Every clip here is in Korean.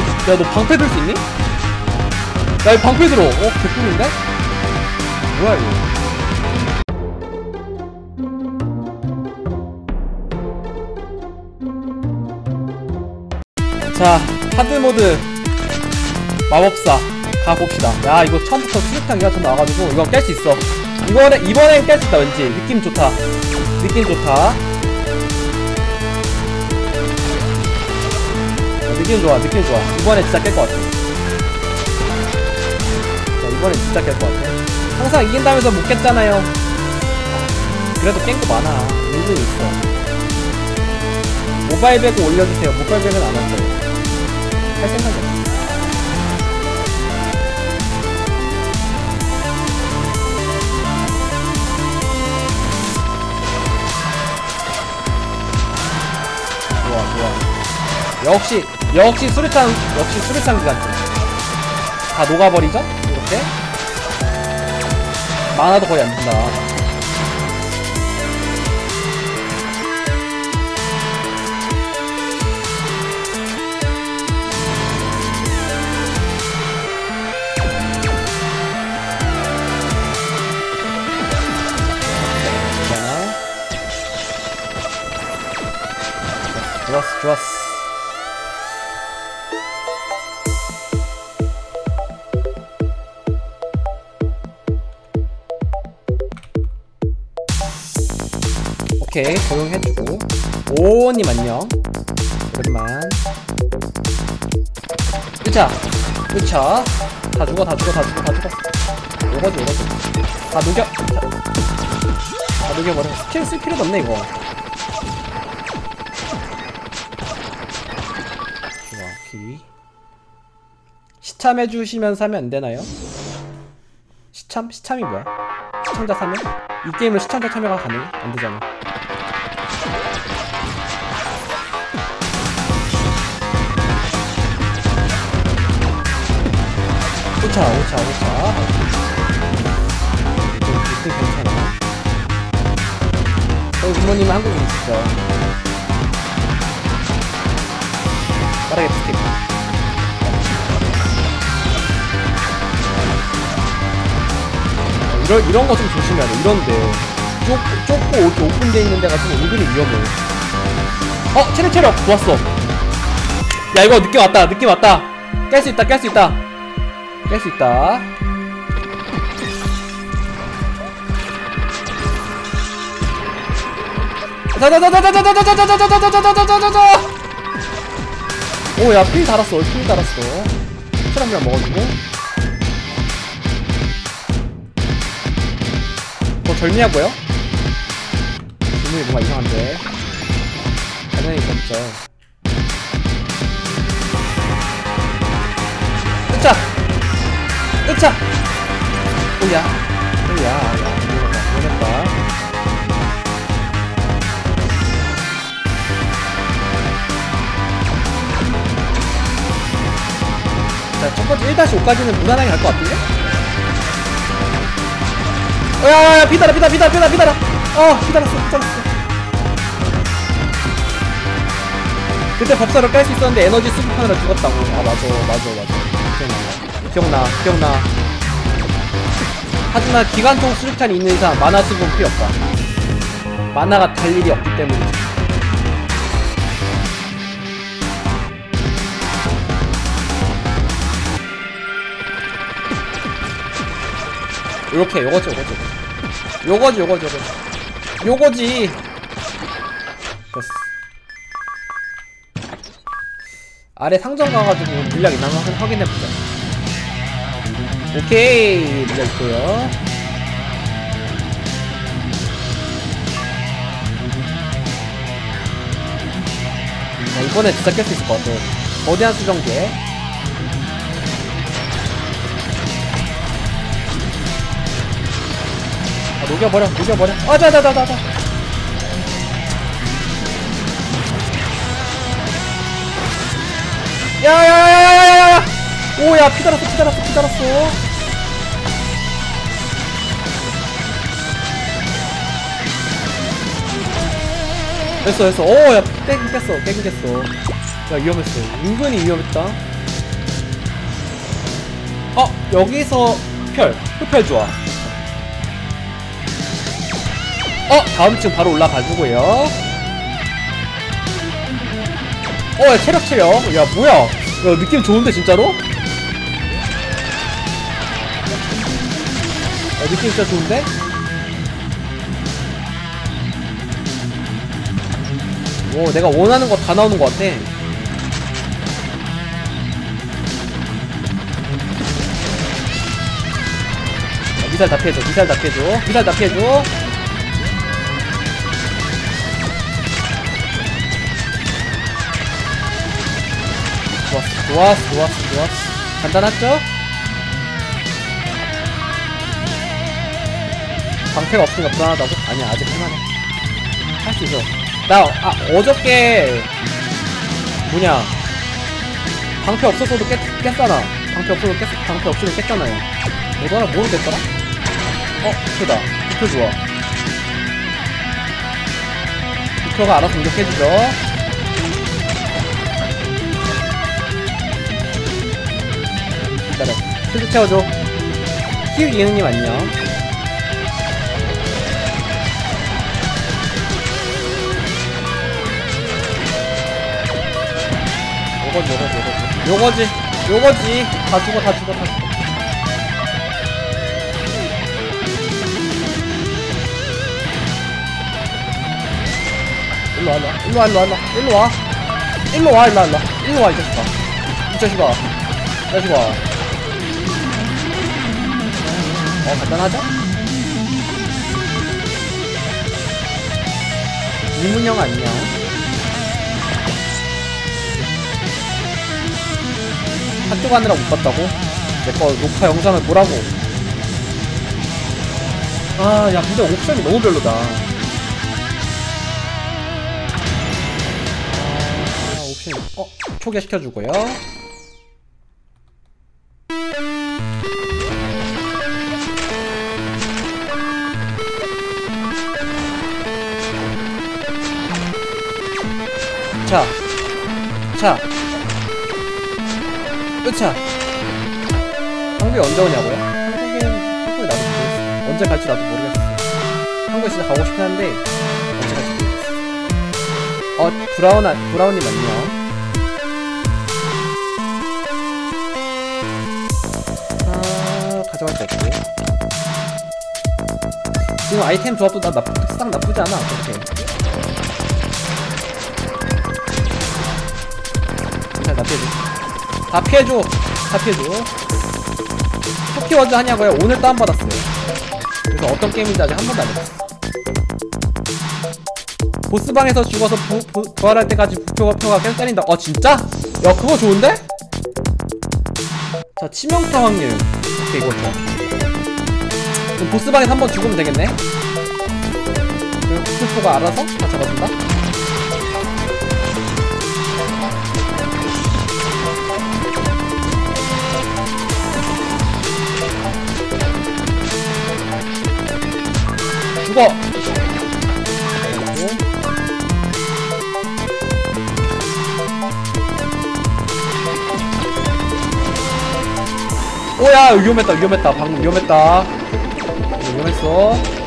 너, 야, 너 방패 들 수 있니? 나 이 방패 들어. 어, 개꿀인데? 뭐야, 이거. 자, 하드모드 마법사 가봅시다. 야, 이거 처음부터 수류탄 기가 좀 나와가지고 이거 깰 수 있어. 이번에, 이번엔 깰 수 있다, 왠지. 느낌 좋다. 느낌 좋다. 느낌 좋아 느낌 좋아. 이번에 진짜 깰 것 같아. 자 이번에 진짜 깰 것 같아. 항상 이긴다면서 못 깼잖아요. 그래도 깬 거 많아. 은근히 있어. 모바일 배고 올려주세요. 모바일 배는 안 왔어요. 할 생각이 없어. 역시 역시 수류탄 역시 수류탄 기관총 다 녹아버리죠? 이렇게? 만화도 거의 안 된다. 좋았어 좋았어. 오케이 적용해주고. 오님 안녕. 오랜만. 으차 으차 다 죽어 다 죽어 다 죽어 다 죽어. 오버지 오버지. 다 녹여. 다, 다 녹여버려. 스킬 쓸 필요도 없네 이거. 좋아 시참해주시면 사면 안되나요? 시참? 시참이 뭐야? 시청자 사면? 이 게임을 시청자 참여가 가능해? 안되잖아. 5차 5차 5차 이거 괜찮아. 저희 부모님은 한국에 계시죠? 빠르게 스틱 어, 이런, 이런 거 좀 조심해야 돼. 이런데. 좁, 좁고 이렇게 오픈돼 있는 데가 좀 은근히 위험해. 어! 체력 체력! 좋았어. 야 이거 느낌 왔다 느낌 왔다. 깰 수 있다 깰 수 있다. 뺄 수 있다 오야 필 달았어 필 달았어 트럼이랑 먹어주고 더 절미하고요 질문이 뭔가 이상한데 당연히 진짜 끝자 으차 오야 오야 야 이거다 이거 다 자, 첫 번째 1-5까지는 무난하게 갈 것 같은데? 어, 야, 야, 야, 비달아, 비달아, 비달아, 비달아, 비달아. 어, 비달았어, 비달았어. 그때 법사를 뺄 수 있었는데 에너지 수급하느라 죽었다고. 아, 맞아, 맞아, 맞아. 기억나. 기억나. 하지만 기관총 수류탄이 있는 이상 만화 수급은 필요 없다. 만화가 달 일이 없기 때문이지. 요렇게 요거지 요거지 요거지 요거지 요거지 요거지 됐어 아래 상점 가가지고 물량 있나 확인해보자 오케이 있고요 자, 이번에 진짜 깰 수 있을 것 같아 거대한 수정제 아, 녹여버려, 녹여버려. 아, 자, 자, 자, 자, 자. 야, 야, 야, 야, 야, 야, 야. 오, 야, 피 달았어, 피 달았어, 피 달았어. 됐어, 됐어. 오, 야, 깨긴 깼어, 깨긴 깼어. 야, 위험했어. 은근히 위험했다. 어 여기서 흡혈 흡혈 좋아 어 다음 층 바로 올라가지고요 어야 체력 체력 야 뭐야 야 느낌 좋은데 진짜로? 야 느낌 진짜 좋은데? 오 내가 원하는 거 다 나오는 것 같아. 자, 미사일 다 피해줘 미사일 다 피해줘. 미사일 다 피해줘. 좋았어 좋았어 좋았어 좋았어. 간단하죠? 방패가 없으니까 불안하다고? 아니야 아직 할만해. 할 수 있어 나 아, 어저께 뭐냐 방패 없었어도 깼, 깼잖아. 방패 없어도 깼, 방패 없으면 깼잖아요. 너도 하나 뭐로 깼더라? 어? 부표다 부표 좋아. 부표가 알아서 공격해주죠. 기다려. 필드 채워줘. 키우 이은님 안녕 요거지 요거지 요거지. 요거지 요거지. 다 죽어 다 죽어 다 죽어. 일로 와 일로 와 일로 와 일로 와 일로 와. 일로 와 일로 와 일로 와 일로 와 이 자식아. 이 자식아. 이 자식아. 어 간단하죠? 이문영 안녕 학교 가느라 못 봤다고? 내 거 녹화 영상을 보라고. 아 야 근데 옵션이 너무 별로다. 아 옵션 어 초기화시켜주고요. 자, 자, 끝차. 한국에 언제 오냐고요? 한국에 나도 모르겠어. 언제 갈지 나도 모르겠어. 한국에 진짜 가고 싶긴 한데 언제 갈지 모르겠어. 어, 브라운 아, 브라운님 안녕. 아, 가져갈 거 없고. 지금 아이템 조합도 나 나쁘, 싹 나쁘지 않아. 어떻게? 자, 나 피해줘. 다 피해줘. 다 피해줘. 원즈 하냐고요? 오늘 다운받았어요. 그래서 어떤 게임인지 아직 한 번도 안 해봤어. 보스방에서 죽어서 부, 부, 부활할 때까지 부표가 표가 계속 때린다. 어, 진짜? 야, 그거 좋은데? 자, 치명타 확률. 오케이, 좋아. 그럼 보스방에서 한 번 죽으면 되겠네? 그리고 부표가 알아서 다 잡아준다? 죽어! 그리고 오야 위험했다 위험했다. 방금 위험했다. 이거 위험했어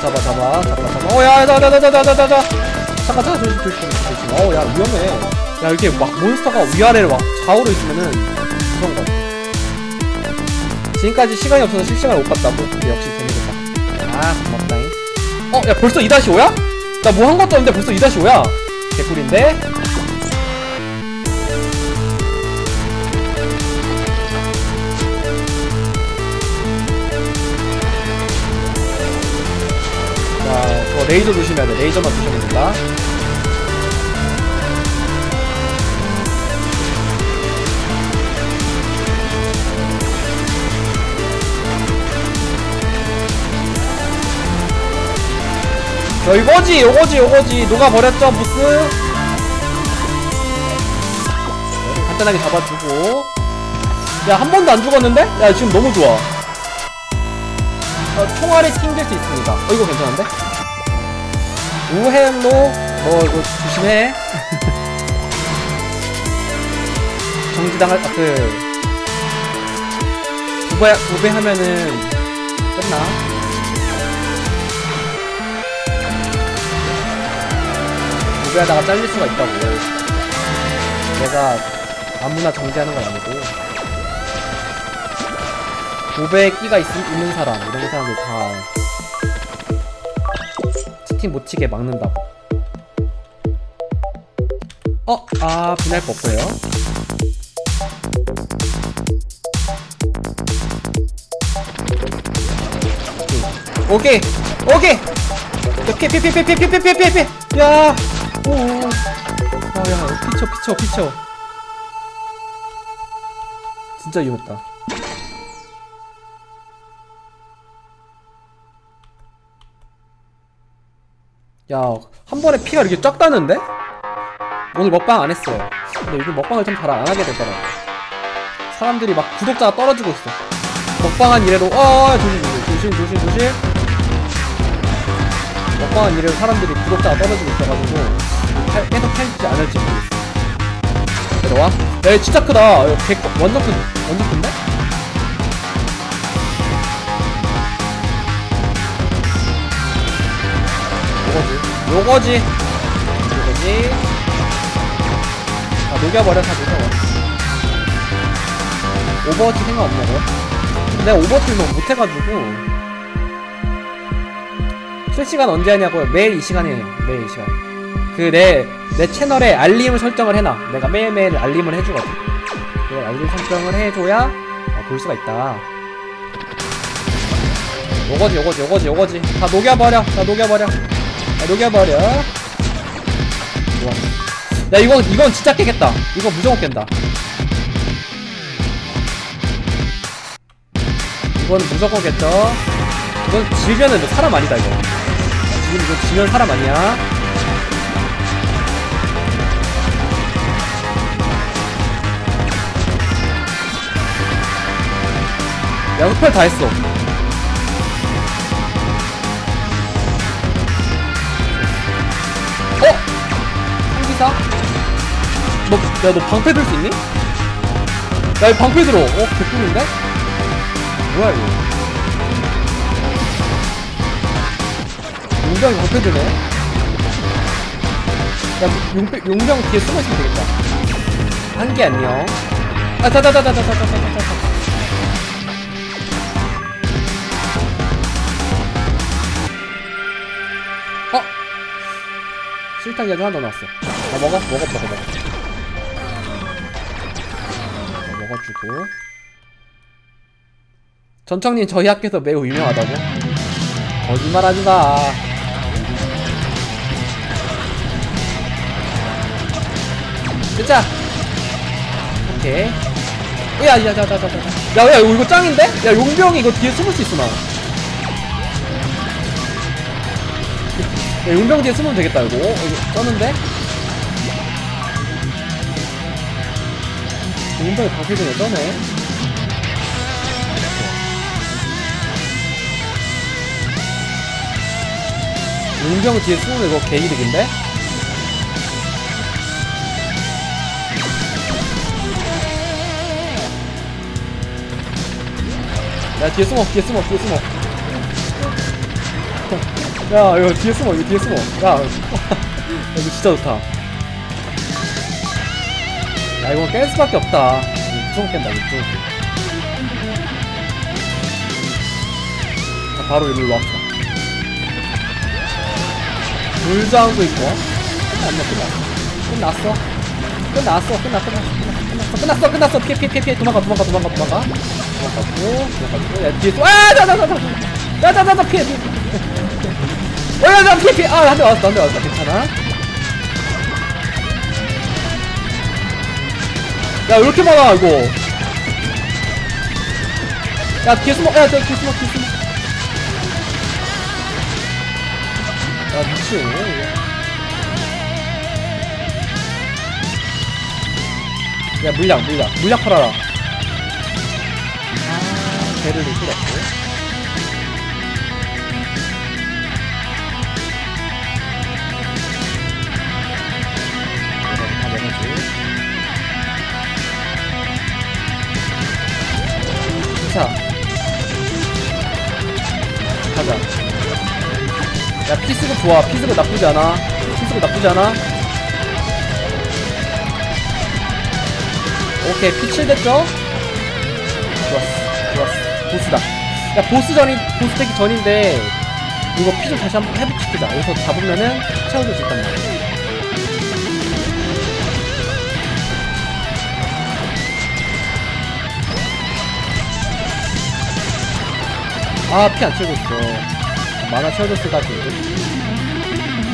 잡아 잡아 잡아 잡아 잡아. 어야 나나나나나나나 잠깐 잠깐 조심 조심 조심 어야 위험해. 야 이렇게 막 몬스터가 위아래로 막 좌우로 있으면은 무서운 거 같아. 지금까지 시간이 없어서 실시간을 못 봤다고 근데 역시 재밌겠다. 아 고맙다잉. 어야 벌써 2-5야? 나 뭐 한 것도 없는데 벌써 2-5야? 개꿀인데 레이저 조심해야 돼. 레이저만 조심하면 된다. 자, 이거지, 요거지, 요거지. 녹아버렸죠, 부스? 간단하게 잡아주고 야 한 번도 안 죽었는데? 야 지금 너무 좋아 어, 총알이 튕길 수 있습니다 어 이거 괜찮은데? 우헬로 너 이거 조심해. 정지당할 아, 그 두배 두배 하면은 끝나. 두배하다가 잘릴 수가 있다고. 내가 아무나 정지하는 건 아니고. 두배에 끼가 있, 있는 사람 이런 사람들 다 채팅 못 치게 막는다고. 어? 아 분할 거 없어요. 오케이 오케이. 피피피피피피피피피피. 야 오오. 야야 피쳐 피쳐 피쳐. 진짜 위험했다 야 한 번에 피가 이렇게 쫙 따는데? 오늘 먹방 안 했어요. 근데 요즘 먹방을 좀 잘 안 하게 되더라고. 사람들이 막 구독자가 떨어지고 있어. 먹방한 이래로 어 조심 조심 조심 조심 조심 먹방한 이래로 사람들이 구독자가 떨어지고 있어가지고 팔- 계속 팔지 않을지 모르겠어. 내려와. 야 진짜 크다. 개, 완전 큰 완전 큰데? 요거지. 요거지. 아 녹여버려 다 녹여버려 오버워치 생각 없냐고요? 내가 오버워치를 너무 못해가지고. 실시간 언제 하냐고요? 매일 이 시간에 해요. 매일 이 시간에 그내내 채널에 알림을 설정을 해놔. 내가 매일매일 알림을 해주거든. 그 알림 설정을 해줘야 어, 볼 수가 있다. 요거지 요거지 요거지 요거지. 다 녹여버려. 다 녹여버려 다 녹여버려. 좋아 야 이건 이건 진짜 깨겠다. 이거 무조건 깬다. 이거는 무조건 겠죠? 이건 지면은 너 사람 아니다 이거. 지금 이거 지면 사람 아니야. 야 흡혈 다 했어 어? 한기사? 너, 야, 너 방패 들 수 있니? 야, 이 방패 들어. 어, 개꿀인데? 뭐야, 이거. 용병이 방패 드네? 야, 용병, 용병 뒤에 숨어 있으면 되겠다. 한기 안녕. 아, 자자자자자자자자자자. 어? 실탄 야주 하나 더 나왔어. 아, 먹어, 먹어, 먹어, 먹어. 자, 먹어주고. 전청님 저희 학교에서 매우 유명하다고? 거짓말 하지 마. 진짜. 오케이. 야, 야, 야, 야, 야, 야, 야, 야, 이거 짱인데? 야, 용병이 이거 뒤에 숨을 수 있어, 나. 야, 용병 뒤에 숨으면 되겠다, 이거. 어, 이거 쩌는데? 용병이 방패 중에 쩌네. 용병 뒤에 숨으면 이거 개이득인데? 야, 뒤에 숨어, 뒤에 숨어, 뒤에 숨어. 야, 이거 뒤에 숨어, 이거 뒤에 숨어. 야, 이거 진짜 좋다. 야, 이건 깰 수밖에 없다. 무조건 깬다, 무조건. 자, 바로 일로 와. 물장구 있고. 안 끝났어. 끝났어. 끝났어, 끝났어, 끝났어, 끝났어, 끝났어. 피해, 피해, 피해, 피해. 도망가, 도망가, 도망가, 도망가. 도망가고, 도망가고. 야, 뒤에 또, 아, 나, 나, 나, 나. 나, 나, 나, 나, 피해, 피해. 어, 야, 나, 피해, 피해. 아, 한대 왔어, 한 대 왔어. 괜찮아. 야, 왜 이렇게 많아, 이거. 야, 뒤에 숨어, 야, 저 뒤에 숨어, 뒤에 숨어. 야, 미친. 야 물약 물약 물약 팔아라 아 배를 없고 자 가자. 야 피스도 좋아. 피스도 나쁘지 않아. 피스도 나쁘지 않아. 오케이 피7 됐죠? 좋았어 좋았어. 보스다. 야 보스 전이 보스 되기 전인데 이거 피좀 다시 한번 회복시키자. 여기서 잡으면은 채워줄 수 있단 말이야 아 피안 있어 만화 것 같은데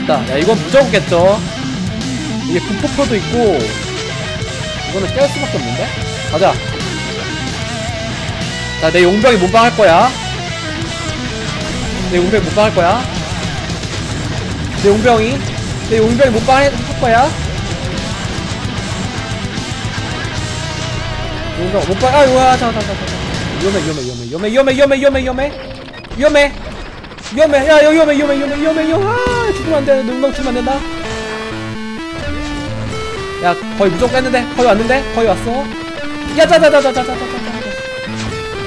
됐다 야 이건 무조건 겠죠 이게 분포표도 있고 이거는 깰 수밖에 없는데? 가자. 자, 내 용병이 몸빵 할 거야. 내 용병이 몸빵 할 거야. 내 용병이, 내 용병이 몸빵 할 거야. 용병 몸빵, 아, 우와, 잠깐, 잠깐, 잠깐. 위험해, 위험해, 위험해, 위험해, 위험해, 위험해, 위험해, 위험해, 위험해, 야, 위험해, 위험해, 위험해, 위험해, 위험해, 아, 죽으면 안 돼, 내 용병 죽으면 안 된다. 야 거의 무조건 깼는데? 거의 왔는데? 거의 왔어? 야 자자자자자자자자자.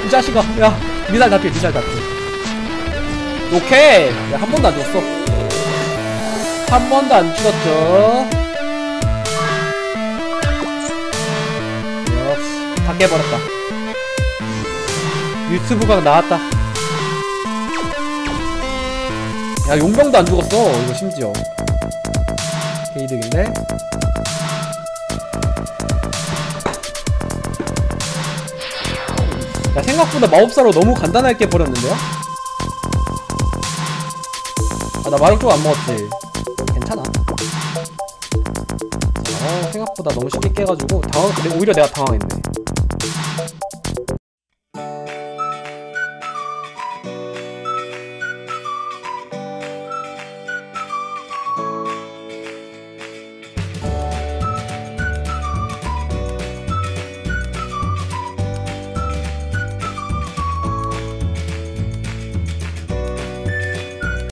이 자식아 야 미사일 다필 미사일 다필. 오케이. 야한 번도 안 죽었어. 한 번도 안 죽었죠. 역시 다 깨버렸다. 유튜브가 나왔다 야 용병도 안 죽었어. 이거 심지어. 개이득인데? 야 생각보다 마법사로 너무 간단하게 버렸는데요? 아 나 마력 쪽안 먹었지. 괜찮아. 어 생각보다 너무 쉽게 깨가지고 당황 오히려 내가 당황했네